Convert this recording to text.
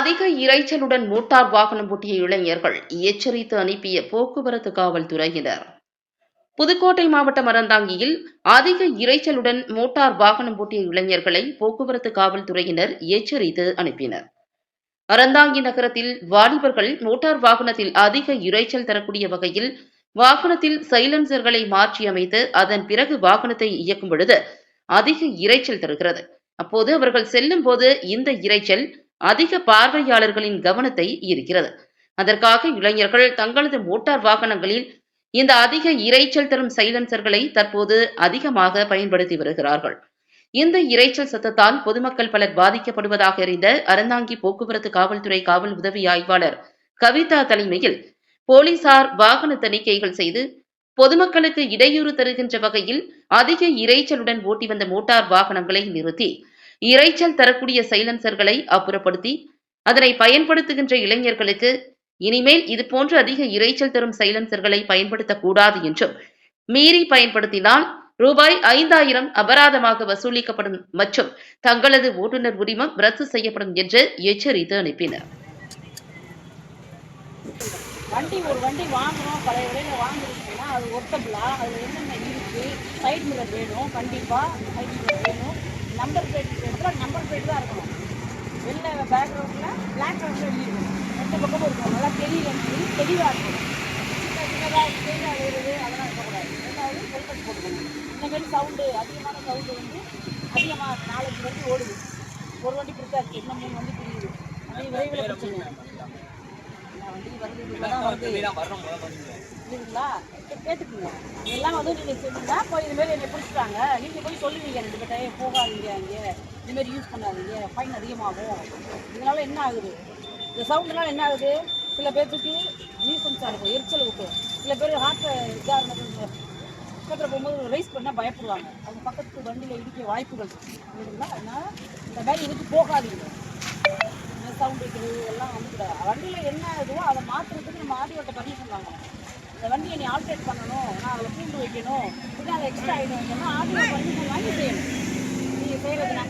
அதிக இரைச்சலுடன் மோட்டார் வாகனம் ஓட்டிய இளைஞர்கள் எச்சரித்து அனுப்பிய போக்குவரத்து காவல்துறையினர். புதுக்கோட்டை மாவட்டம் அறந்தாங்கியில் அதிக இரைச்சலுடன் மோட்டார் வாகனம் ஓட்டிய இளைஞர்களை போக்குவரத்து காவல்துறையினர் எச்சரித்து அனுப்பினர். அறந்தாங்கி நகரத்தில் வாலிபர்கள் மோட்டார் வாகனத்தில் அதிக இரைச்சல் தரக்கூடிய வகையில் வாகனத்தில் சைலன்சர்களை மாற்றி அமைத்து அதன் பிறகு வாகனத்தை இயக்கும் பொழுது அதிக இரைச்சல் தருகிறது. அப்போது அவர்கள் செல்லும் போது இந்த இரைச்சல் அதிக பார்வையாளர்களின் கவனத்தை ஈர்க்கிறது. அதற்காக இளைஞர்கள் தங்களது மோட்டார் வாகனங்களில் இந்த அதிக இரைச்சல் தரும் சைலன்சர்களை தற்போது அதிகமாக பயன்படுத்தி வருகிறார்கள். இந்த இரைச்சல் சத்தத்தால் பொதுமக்கள் பலர் பாதிக்கப்படுவதாக அறிந்த அறந்தாங்கி போக்குவரத்து காவல்துறை காவல் உதவி ஆய்வாளர் கவிதா தலைமையில் போலீசார் வாகன தணிக்கைகள் செய்து பொதுமக்களுக்கு இடையூறு தருகின்ற வகையில் அதிக இரைச்சலுடன் ஓட்டி வந்த மோட்டார் வாகனங்களை நிறுத்தி இரைச்சல் தரக்கூடிய சைலன்சர்களை அப்புறப்படுத்தி அதனை பயன்படுத்துகின்ற இளைஞர்களுக்கு இனிமேல் இது போன்று அதிக இரைச்சல் தரும் சைலன்சர்களை பயன்படுத்தக்கூடாது என்றும் மீறி பயன்படுத்தினால் ரூபாய் ஐந்தாயிரம் அபராதமாக வசூலிக்கப்படும் மற்றும் தங்களது ஓட்டுநர் உரிமம் ரத்து செய்யப்படும் என்று எச்சரித்து அனுப்பினர். வண்டி ஒரு வண்டி வாங்குறோம் பழைய விலையில வாங்குறீங்கன்னா அது ஒர்த்தபிளா அதில் என்னென்ன இருக்குது சைட் மிரர் வேணும் கண்டிப்பாக சைட் மிரர் வேணும். நம்பர் பிளேட் இடத்துல நம்பர் பிளேட் தான் இருக்கணும். வெளில பேக்ரவுண்டில் பிளாக் கலரில் எழுதிருக்கணும். ரெண்டு பக்கமும் இருக்கணும். நல்லா தெரியலன்னு தெளிவாக இருக்கணும். சின்ன சின்னதாக தேங்காய் வேறுது அதெல்லாம் இருக்கக்கூடாது. ரெண்டாவது ஹெல்மெட் போட்டுக்கணும். இந்த மாதிரி சவுண்டு அதிகமான சவுண்டு வந்து அதிகமாக நாலஞ்சு வண்டி ஓடுது. ஒரு வண்டி பிடிச்சாச்சு இன்னும் மூணு வண்டி பிரியுது. அப்படி விரைவில் பிடிச்சிங்க நான் வண்டி வருது இப்பதான் வருது இல்லைங்களா இப்ப கேட்டுக்குங்க. எல்லாம் வந்து நீங்கள் சொன்னீங்கன்னா போய் இது என்னை பிடிச்சிட்டாங்க. நீங்கள் போய் சொல்லுவீங்க ரெண்டு பேர்ட்ட போகாதீங்க இங்கே. இதுமாரி யூஸ் பண்ணாதீங்க. ஃபைன் அதிகமாகும். இதனால் என்ன ஆகுது? இந்த சவுண்டுனால என்ன ஆகுது? சில பேர்த்துக்கு நியூசன்ஸாக இருக்கும் எரிச்சல் இருக்கும். சில பேர் ஹார்ட் இதாக இருந்தது பக்கத்தில் போகும்போது ரைஸ் பண்ணால் பயப்படுவாங்க. அவங்க பக்கத்து வண்டியில் இடிக்க வாய்ப்புகள் இருக்கு. அதனால் இந்த மாதிரி இதுக்கு போகாதீங்க. சவுண்ட் இருக்குது எல்லாம் வந்துக்கூடாது வண்டியில் என்ன இதுவோ அதை மாற்றுறதுக்கு நம்ம ஆடியோட்ட பர்மிஷன் வாங்கணும். இந்த வண்டியை நீ ஆல்ட்ரேட் பண்ணணும் நான் அதில் பூண்டு வைக்கணும் இல்லை அதை எக்ஸ்ட்ரா ஆகிடும் சொன்னால் ஆடியோ பர்மிஷன் வாங்கி செய்யணும். நீங்கள் செய்கிறதுனா